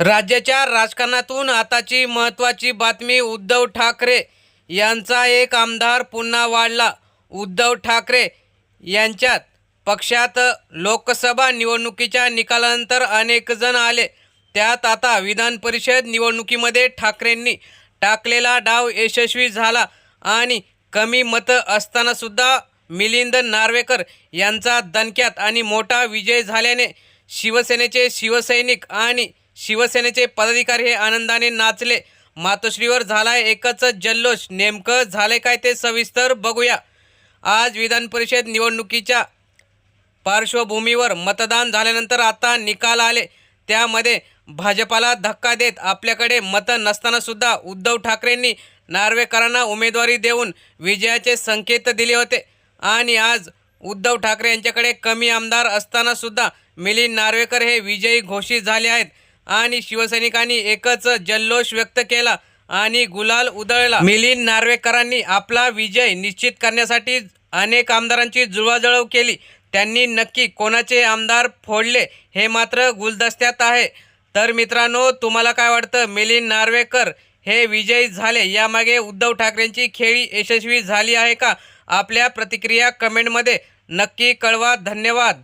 राज्याच्या राजकारणातून आताची महत्त्वाची बातमी उद्धव ठाकरे यांचा एक आमदार पुन्हा वाढला. उद्धव ठाकरे यांच्यात पक्षात लोकसभा निवडणुकीच्या निकालानंतर अनेक जण आले. त्यात आता विधान परिषद निवडणुकीमध्ये ठाकरेंनी टाकलेला डाव यशस्वी झाला आणि कमी मतं असतानासुद्धा मिलिंद नार्वेकर यांचा दणक्यात आणि मोठा विजय झाल्याने शिवसेनेचे शिवसैनिक आणि शिवसेनेचे पदाधिकारी हे आनंदाने नाचले. मातोश्रीवर झालाय एकच जल्लोष. नेमकं झाले काय ते सविस्तर बघूया. आज विधान परिषद निवडणुकीच्या पार्श्वभूमीवर मतदान झाल्यानंतर आता निकाल आले. त्यामध्ये भाजपाला धक्का देत आपल्याकडे मतं नसतानासुद्धा उद्धव ठाकरेंनी नार्वेकरांना उमेदवारी देऊन विजयाचे संकेत दिले होते. आणि आज उद्धव ठाकरे यांच्याकडे कमी आमदार असतानासुद्धा मिलिंद नार्वेकर हे विजयी घोषित झाले आहेत. आणि शिवसैनिकांनी एकच जल्लोष व्यक्त केला आणि गुलाल उधळला. मिलिंद नार्वेकरांनी आपला विजय निश्चित करण्यासाठी अनेक आमदारांची जुळवाजुळव केली. त्यांनी नक्की कोणाचे आमदार फोडले हे मात्र गुलदस्त्यात आहे. तर मित्रांनो तुम्हाला काय वाटतं? मिलिंद नार्वेकर हे विजयी झाले यामागे उद्धव ठाकरेंची खेळी यशस्वी झाली आहे का? आपल्या प्रतिक्रिया कमेंटमध्ये नक्की कळवा. धन्यवाद.